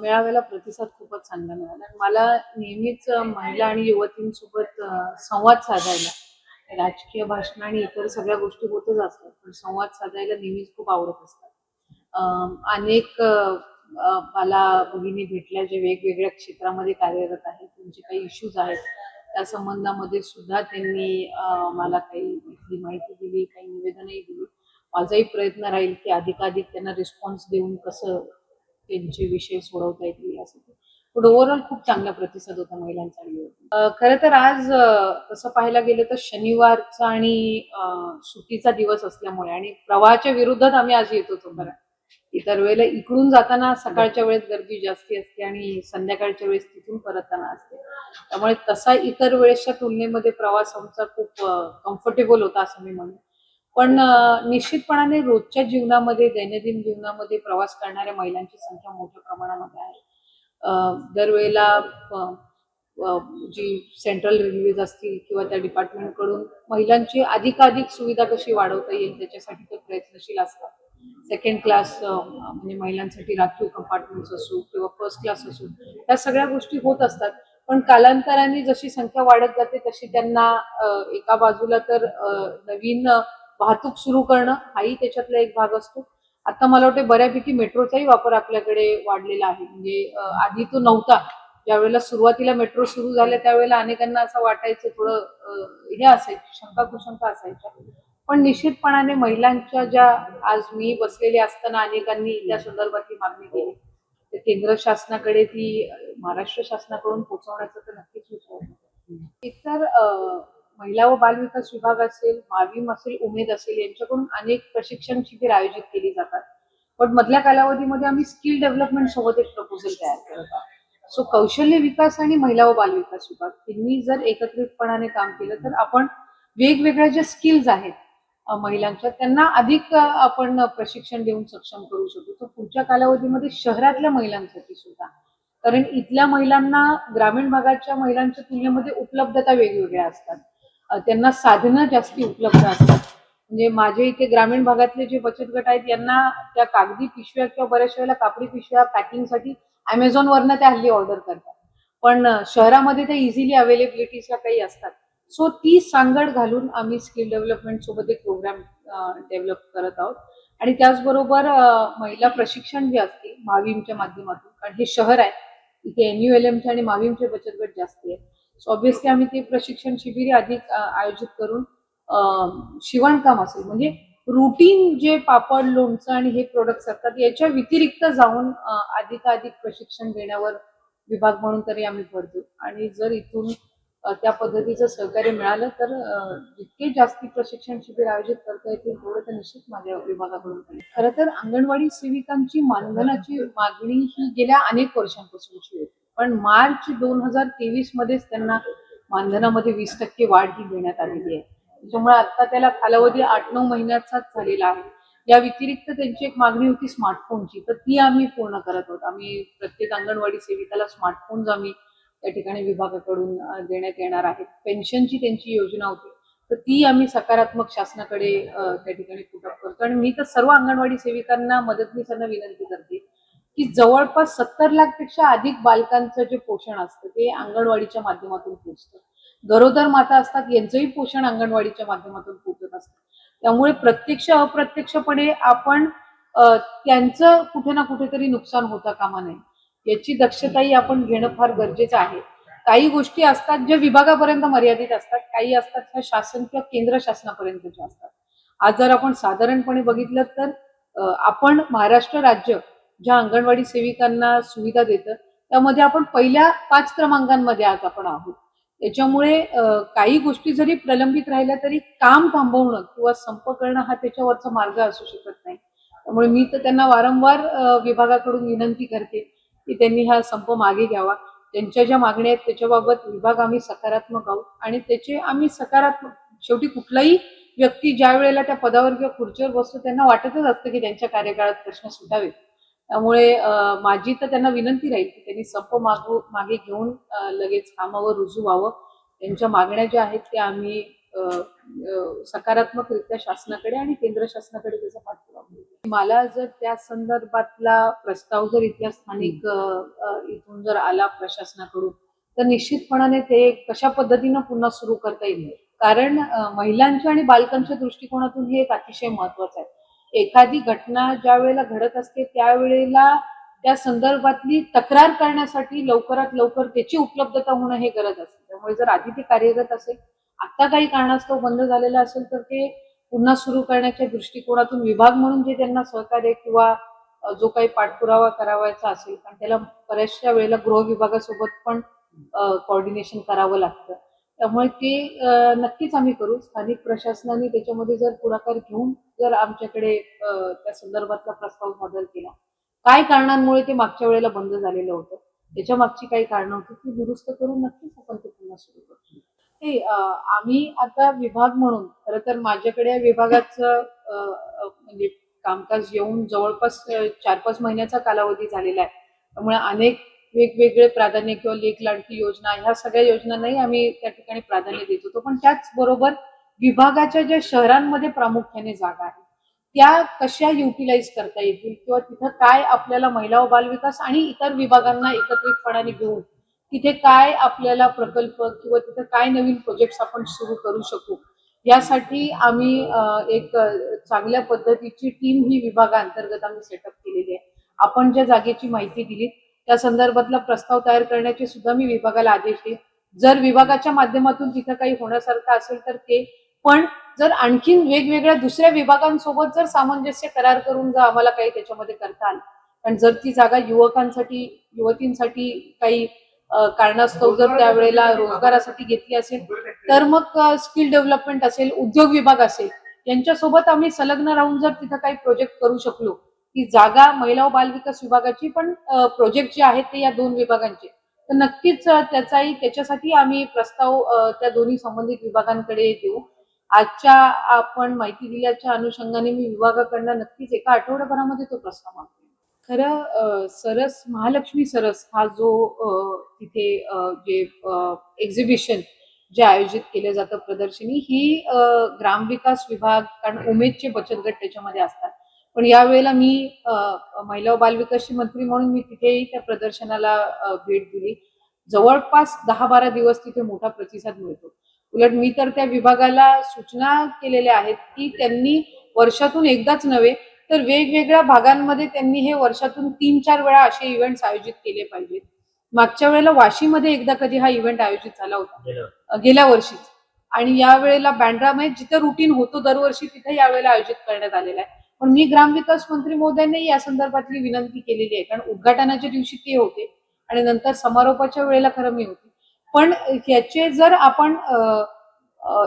मेळाव्याला प्रतिसाद खूपच चांगला मिळाला. मला नेहमीच महिला आणि युवतींसोबत संवाद साधायला राजकीय भाषण आणि इतर सगळ्या गोष्टी होतच असतात पण संवाद साधायला नेहमीच खूप आवडत असतात. अनेक मला भगिनी भेटल्या जे वेगवेगळ्या क्षेत्रामध्ये कार्यरत आहेत त्यांचे काही इश्यूज आहेत. त्या संबंधामध्ये सुद्धा त्यांनी मला काही इथली माहिती दिली काही निवेदनही दिली. माझाही प्रयत्न राहील की अधिकाधिक त्यांना रिस्पॉन्स देऊन कसं त्यांचे विषय सोडवता येतील यासाठी. पण ओव्हरऑल खूप चांगला प्रतिसाद होता महिलांचा खरं तर आज तसं पाहायला गेलं तर शनिवारचा आणि सुट्टीचा दिवस असल्यामुळे आणि प्रवाहाच्या विरोधात आम्ही आज येत होतो बरं. इतर वेळेला इकडून जाताना सकाळच्या वेळेस गर्दी जास्ती असते आणि संध्याकाळच्या वेळेस तिथून परतताना असते. त्यामुळे तसा इतर वेळेसच्या तुलनेमध्ये प्रवास आमचा खूप कम्फर्टेबल होता असं मी म्हणेन. पण निश्चितपणाने रोजच्या जीवनामध्ये दैनंदिन जीवनामध्ये प्रवास करणाऱ्या महिलांची संख्या मोठ्या प्रमाणामध्ये आहे. दरवेळेला जी सेंट्रल रेल्वेज असतील किंवा त्या डिपार्टमेंटकडून महिलांची अधिकाधिक सुविधा कशी वाढवता येईल त्याच्यासाठी ते प्रयत्नशील असतात. सेकंड क्लास म्हणजे महिलांसाठी राखीव कंपार्टमेंट्स असो किंवा फर्स्ट क्लास असो या सगळ्या गोष्टी होत असतात. पण कालांतराने जशी संख्या वाढत जाते तशी त्यांना एका बाजूला तर नवीन वाहतूक सुरू करणं हाही त्याच्यातला एक भाग असतो. आता मला वाटतं बऱ्यापैकी मेट्रोचाही वापर आपल्याकडे वाढलेला आहे. म्हणजे आधी तो नव्हता. ज्यावेळेला सुरुवातीला मेट्रो सुरू झाल्या त्यावेळेला अनेकांना असं वाटायचं थोडं हे असायचं शंका कुशंका असायच्या. पण निश्चितपणाने महिलांच्या ज्या आज मी बसलेले असताना अनेकांनी त्या संदर्भातली मागणी केली. तर केंद्र शासनाकडे ती महाराष्ट्र शासनाकडून पोहोचवण्याचा तर नक्कीच विचार. एकतर अ, महिला व बालविकास विभाग असेल माविम असेल उमेद असेल यांच्याकडून अनेक प्रशिक्षण शिबिर आयोजित केली जातात. पण मधल्या कालावधीमध्ये आम्ही स्किल डेव्हलपमेंट सोबत एक प्रपोजल तयार करत आहोत. सो कौशल्य विकास आणि महिला व बालविकास विभाग तिन्ही जर एकत्रितपणाने काम केलं तर आपण वेगवेगळ्या ज्या स्किल्स आहेत महिलांच्या त्यांना अधिक आपण प्रशिक्षण देऊन सक्षम करू शकतो तर पुढच्या कालावधीमध्ये शहरातल्या महिलांसाठी सुद्धा. कारण इथल्या महिलांना ग्रामीण भागाच्या महिलांच्या तुलनेमध्ये उपलब्धता वेगवेगळ्या असतात. त्यांना साधनं जास्ती उपलब्ध असतात. म्हणजे माझे इथे ग्रामीण भागातले जे बचत गट आहेत यांना त्या कागदी पिशव्या किंवा बऱ्याचशा वेळेला कापडी पिशव्या पॅकिंगसाठी अमेझॉन वरनं त्या हल्ली ऑर्डर करतात. पण शहरामध्ये त्या इझिली अवेलेबिलिटीच्या काही असतात. सो ती सांगड घालून आम्ही स्किल डेव्हलपमेंट सोबत एक प्रोग्राम डेव्हलप करत आहोत. आणि त्याचबरोबर महिला प्रशिक्षण जे असते माविमच्या माध्यमातून कारण हे शहर आहे इथे एनयूएलएमचे आणि माविमचे बचत गट जास्ती आहे सो ऑब्विसली आम्ही ते प्रशिक्षण शिबिरे अधिक आयोजित करून शिवणकाम असेल. म्हणजे रुटीन जे पापड लोणचं आणि हे प्रोडक्ट्स असतात याच्या व्यतिरिक्त जाऊन अधिकाधिक प्रशिक्षण देण्यावर विभाग म्हणून तरी आम्ही भर देऊ. आणि जर इथून त्या पद्धतीचं सहकार्य मिळालं तर जितके जास्ती प्रशिक्षण शिबिर आयोजित करता येतील तेवढं तर निश्चित माझ्या विभागाकडून खरं तर अंगणवाडी सेविकांची मानधनाची मागणी ही गेल्या अनेक वर्षांपासूनची होती पण मार्च दोन हजार तेवीस मध्येच त्यांना मानधनामध्ये वीस टक्के वाढ ही देण्यात आलेली आहे. त्याच्यामुळे आता त्याला कालावधी आठ नऊ महिन्याचाच झालेला आहे. या व्यतिरिक्त त्यांची एक मागणी होती स्मार्टफोनची तर ती आम्ही पूर्ण करत आहोत. आम्ही प्रत्येक अंगणवाडी सेविकाला स्मार्टफोन्स आम्ही त्या ठिकाणी विभागाकडून देण्यात येणार आहेत. पेन्शनची त्यांची योजना होती. तर ती आम्ही सकारात्मक शासनाकडे त्या ठिकाणी पुटअप करतो. आणि मी तर सर्व अंगणवाडी सेविकांना मदतनीसांना विनंती करते की जवळपास सत्तर लाखपेक्षा अधिक बालकांचं जे पोषण असतं ते अंगणवाडीच्या माध्यमातून पोहोचतं गरोदर माता असतात यांचंही पोषण अंगणवाडीच्या माध्यमातून पोहोचत असतं. त्यामुळे प्रत्यक्ष अप्रत्यक्षपणे आपण त्यांचं कुठे ना कुठेतरी नुकसान होता कामा नये. याची दक्षताही आपण घेणं फार गरजेचं आहे. काही गोष्टी असतात ज्या विभागापर्यंत मर्यादित असतात काही असतात ह्या शासन किंवा केंद्र शासनापर्यंतच्या असतात. आज जर आपण साधारणपणे बघितलं तर आपण महाराष्ट्र राज्य ज्या अंगणवाडी सेविकांना सुविधा देतं त्यामध्ये आपण पहिल्या पाच क्रमांकांमध्ये आज आपण आहोत. त्याच्यामुळे काही गोष्टी जरी प्रलंबित राहिल्या तरी काम थांबवणं किंवा संप करणं हा त्याच्यावरचा मार्ग असू शकत नाही. त्यामुळे मी तर त्यांना वारंवार विभागाकडून विनंती करते की त्यांनी हा संप मागे घ्यावा. त्यांच्या ज्या मागण्या आहेत त्याच्याबाबत विभाग आम्ही सकारात्मक आहोत. आणि त्याचे आम्ही सकारात्मक शेवटी कुठलाही व्यक्ती ज्या वेळेला त्या पदावर किंवा खुर्चीवर बसतो त्यांना वाटतच असतं की त्यांच्या कार्यकाळात प्रश्न सुटावेत. त्यामुळे माझी तर त्यांना विनंती राहील की त्यांनी संप मागू मागे घेऊन लगेच कामावर रुजू व्हावं. त्यांच्या मागण्या ज्या आहेत त्या आम्ही सकारात्मकरित्या शासनाकडे आणि केंद्र शासनाकडे त्याचा पाठपुरावा मला जर त्या संदर्भातला प्रस्ताव जर इथल्या स्थानिक इथून जर आला प्रशासनाकडून तर निश्चितपणाने ते कशा पद्धतीनं पुन्हा सुरू करता येईल? कारण महिलांच्या आणि बालकांच्या दृष्टिकोनातून हे एक अतिशय महत्वाचं आहे. एखादी घटना ज्या वेळेला घडत असते त्यावेळेला त्या संदर्भातली तक्रार करण्यासाठी लवकरात लवकर त्याची उपलब्धता होणं हे गरज असते. त्यामुळे जर आधी ते कार्यरत असेल आता काही कारणास्तव बंद झालेलं असेल तर ते पुन्हा सुरू करण्याच्या दृष्टिकोनातून विभाग म्हणून जे त्यांना सहकार्य किंवा जो काही पाठपुरावा करावायचा असेल कारण त्याला बऱ्याचशा वेळेला गृह विभागासोबत पण कॉर्डिनेशन करावं लागतं. त्यामुळे ते नक्कीच आम्ही करू. स्थानिक प्रशासनाने त्याच्यामध्ये जर पुढाकार घेऊन जर आमच्याकडे त्या संदर्भातला प्रस्ताव सादर केला. काय कारणांमुळे ते मागच्या वेळेला बंद झालेलं होतं? त्याच्या मागची काही कारणं होती ती दुरुस्त करून नक्कीच आपण ते पुन्हा सुरू करू. आम्ही आता विभाग म्हणून खरं तर माझ्याकडे विभागाच विभागाचं म्हणजे कामकाज येऊन जवळपास चार पाच महिन्याचा कालावधी झालेला आहे. त्यामुळे अनेक वेगवेगळे प्राधान्य किंवा लेख लाडकी योजना ह्या सगळ्या योजनांनाही आम्ही त्या ठिकाणी प्राधान्य देत होतो. पण त्याचबरोबर विभागाच्या ज्या शहरांमध्ये प्रामुख्याने जागा आहेत त्या कशा युटिलाइज करता येतील? किंवा तिथं काय आपल्याला महिला व बालविकास आणि इतर विभागांना एकत्रितपणाने घेऊन तिथे काय आपल्याला प्रकल्प किंवा तिथे काय नवीन प्रोजेक्ट्स आपण सुरू करू शकू? यासाठी आम्ही एक चांगल्या पद्धतीची टीम ही विभागाअंतर्गत आम्ही सेटअप केलेली आहे. आपण ज्या जागेची माहिती दिली त्या संदर्भातला प्रस्ताव तयार करण्याचे सुद्धा मी विभागाला आदेश दिले. जर विभागाच्या माध्यमातून तिथं काही होण्यासारखं असेल तर ते. पण जर आणखीन वेगवेगळ्या दुसऱ्या विभागांसोबत जर सामंजस्य करार करून जर आम्हाला काही त्याच्यामध्ये करता आलं. पण जर ती जागा युवकांसाठी युवतींसाठी काही कारणास्तव जर त्यावेळेला रोजगारासाठी घेतली असेल तर मग स्किल डेव्हलपमेंट असेल उद्योग विभाग असेल यांच्यासोबत आम्ही संलग्न राहून जर तिथं काही प्रोजेक्ट करू शकलो ती जागा महिला व बालविकास विभागाची पण प्रोजेक्ट जे आहेत ते या दोन विभागांचे. तर नक्कीच त्याचाही त्याच्यासाठी आम्ही प्रस्ताव त्या दोन्ही संबंधित विभागांकडे देऊ. आजच्या आपण माहिती दिल्याच्या अनुषंगाने मी विभागाकडनं नक्कीच एका आठवड्याभरामध्ये तो प्रस्ताव मागतो. खरं सरस महालक्ष्मी सरस हा जो तिथे जे एक्झिबिशन जे आयोजित केलं जातं प्रदर्शनी ही ग्रामविकास विभाग कारण उमेदचे बचत गट त्याच्यामध्ये असतात. पण यावेळेला मी महिला व बालविकासची मंत्री म्हणून मी तिथेही त्या प्रदर्शनाला भेट दिली. जवळपास दहा बारा दिवस तिथे मोठा प्रतिसाद मिळतो. उलट मी तर त्या विभागाला सूचना केलेल्या आहेत की त्यांनी वर्षातून एकदाच नव्हे तर वेगवेगळ्या भागांमध्ये त्यांनी हे वर्षातून तीन चार वेळा असे इव्हेंट्स आयोजित केले पाहिजेत. मागच्या वेळेला वाशीमध्ये एकदा कधी हा इव्हेंट आयोजित झाला होता. गेल्या वर्षीच. आणि या वेळेला बँड्रामध्ये जिथं रुटीन होतो दरवर्षी तिथे यावेळेला आयोजित करण्यात आलेला आहे. पण मी ग्रामविकास मंत्री महोदयांनी या संदर्भातली विनंती केलेली आहे. कारण उद्घाटनाच्या दिवशी ते होते आणि नंतर समारोपाच्या वेळेला खरं मी होते. पण ह्याचे जर आपण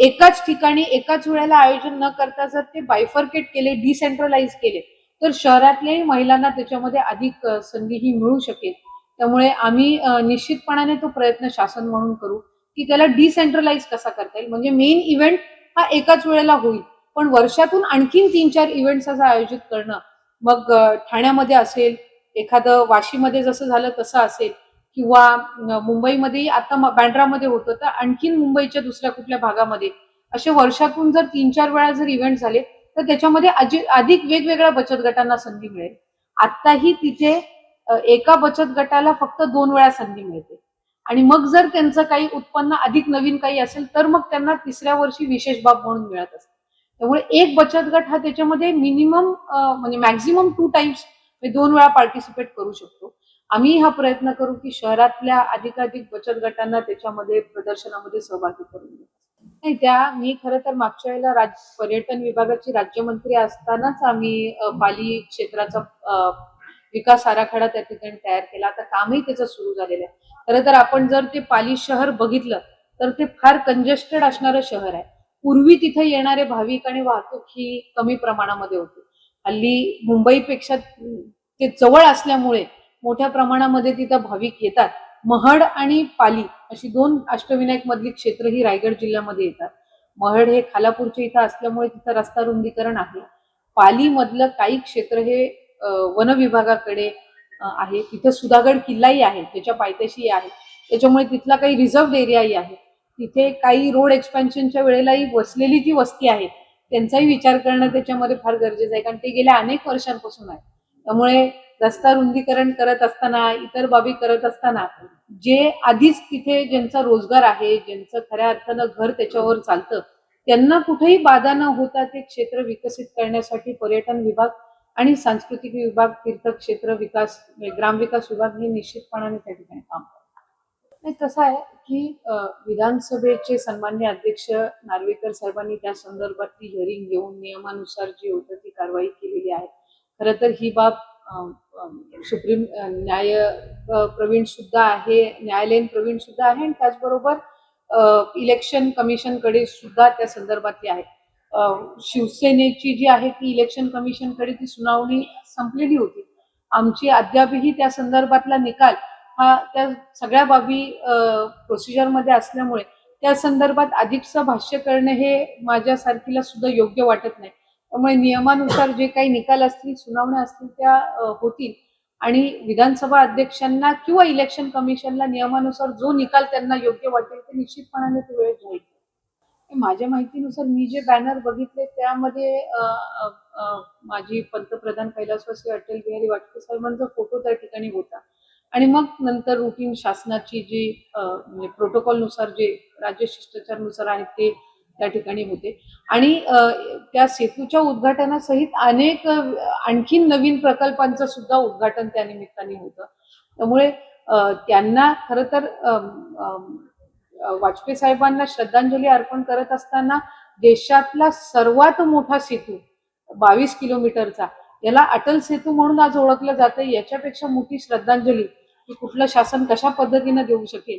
एकाच ठिकाणी एकाच वेळेला आयोजन न करता जर ते बायफर्केट केले डिसेंट्रलाइज केले तर शहरातल्याही महिलांना त्याच्यामध्ये अधिक संधीही संधी ही मिळू शकेल. त्यामुळे आम्ही निश्चितपणाने तो प्रयत्न शासन म्हणून करू की त्याला डिसेंट्रलाइज कसा करता येईल. म्हणजे मेन इव्हेंट हा एकाच वेळेला होईल. पण वर्षातून आणखीन तीन चार इव्हेंट्स असं आयोजित करणं मग ठाण्यामध्ये असेल एखादं वाशीमध्ये जसं झालं तसं असेल किंवा मुंबईमध्ये आता बँड्रामध्ये होतं तर आणखीन मुंबईच्या दुसऱ्या कुठल्या भागामध्ये. असे वर्षातून जर तीन चार वेळा जर इव्हेंट झाले तर त्याच्यामध्ये अधिक वेगवेगळ्या बचत गटांना संधी मिळेल. आताही तिथे एका बचत गटाला फक्त दोन वेळा संधी मिळते. आणि मग जर त्यांचं काही उत्पन्न अधिक नवीन काही असेल तर मग त्यांना तिसऱ्या वर्षी विशेष बाब म्हणून मिळत असते. त्यामुळे एक बचत गट हा त्याच्यामध्ये मिनिमम म्हणजे मॅक्झिमम टू टाइम्स दोन वेळा पार्टिसिपेट करू शकतो. आम्ही हा प्रयत्न करू की शहरातल्या अधिकाधिक बचत गटांना त्याच्यामध्ये प्रदर्शनामध्ये सहभागी करून नाही त्या मी खरं तर मागच्या वेळेला राज पर्यटन विभागाची राज्यमंत्री असतानाच आम्ही पाली क्षेत्राचा विकास आराखडा त्या ठिकाणी तयार केला. आता कामही त्याचं सुरू झालेलं आहे. खरं तर आपण जर ते पाली शहर बघितलं तर ते फार कंजेस्टेड असणारं शहर आहे. पूर्वी तिथे येणारे भाविक आणि वाहतूक ही कमी प्रमाणामध्ये होती. हल्ली मुंबईपेक्षा ते जवळ असल्यामुळे मोठ्या प्रमाणामध्ये तिथं भाविक येतात. महड आणि पाली अशी दोन अष्टविनायक मधली क्षेत्र ही रायगड जिल्ह्यामध्ये येतात. महड हे खालापूरच्या इथं असल्यामुळे तिथं रस्ता रुंदीकरण आहे. पाली मधलं काही क्षेत्र हे वन विभागाकडे आहे. तिथं सुधागड किल्लाही आहे त्याच्या पायथ्याशी आहे. त्याच्यामुळे तिथला काही रिझर्व एरियाही आहे. तिथे काही रोड एक्सपेन्शनच्या वेळेलाही वसलेली जी वस्ती आहे त्यांचाही विचार करणं त्याच्यामध्ये फार गरजेचं आहे. कारण ते गेल्या अनेक वर्षांपासून आहे. त्यामुळे रस्ता रुंदीकरण करत असताना इतर बाबी करत असताना जे आधीच तिथे ज्यांचा रोजगार आहे ज्यांचं खऱ्या अर्थानं घर त्याच्यावर चालतं त्यांना कुठेही बाधा न होता ते क्षेत्र विकसित करण्यासाठी पर्यटन विभाग आणि सांस्कृतिक विभाग तीर्थक्षेत्र विकास ग्रामविकास विभाग हे निश्चितपणाने त्या ठिकाणी काम करतात. नाही कसं आहे की विधानसभेचे सन्मान्य अध्यक्ष नार्वेकर साहेबांनी त्या संदर्भातली हिअरिंग घेऊन नियमानुसार जी होतं ती कारवाई केलेली आहे. खरं तर ही बाब सुप्रीम न्याय प्रवीण सुद्धा आहे न्यायालयीन प्रवीण सुद्धा आहे आणि त्याचबरोबर अ, इलेक्शन कमिशनकडे सुद्धा त्या संदर्भातली आहे. शिवसेनेची जी आहे ती इलेक्शन कमिशनकडे ती सुनावणी संपलेली होती. आमची अद्यापही त्या संदर्भातला निकाल हा त्या सगळ्या बाबी प्रोसिजरमध्ये असल्यामुळे त्या संदर्भात अधिकचं भाष्य करणं हे माझ्यासारखीला सुद्धा योग्य वाटत नाही. त्यामुळे नियमानुसार जे काही निकाल असतील सुनावण्या असतील त्या होतील. आणि विधानसभा अध्यक्षांना किंवा इलेक्शन कमिशनला नियमानुसार जो निकाल त्यांना योग्य वाटेल ते निश्चितपणाने ते वेळ जाईल. माझ्या माहितीनुसार मी जे बॅनर बघितले त्यामध्ये माझी पंतप्रधान कैलासवासी अटल बिहारी वाजपेयी साहेबांचा फोटो त्या ठिकाणी होता. आणि मग नंतर रुटीन शासनाची जी प्रोटोकॉल म्हणजे प्रोटोकॉलनुसार जे राज्य शिष्टाचारनुसार आहेत ते त्या ठिकाणी होते. आणि त्या सेतूच्या उद्घाटनासहित अनेक आणखीन नवीन प्रकल्पांचं सुद्धा उद्घाटन त्या निमित्ताने होतं. त्यामुळे त्यांना खरं तर वाजपेयी साहेबांना श्रद्धांजली अर्पण करत असताना देशातला सर्वात मोठा सेतू बावीस किलोमीटरचा याला अटल सेतू म्हणून आज ओळखलं जातं. याच्यापेक्षा मोठी श्रद्धांजली की कुठलं शासन कशा पद्धतीनं देऊ शकेल?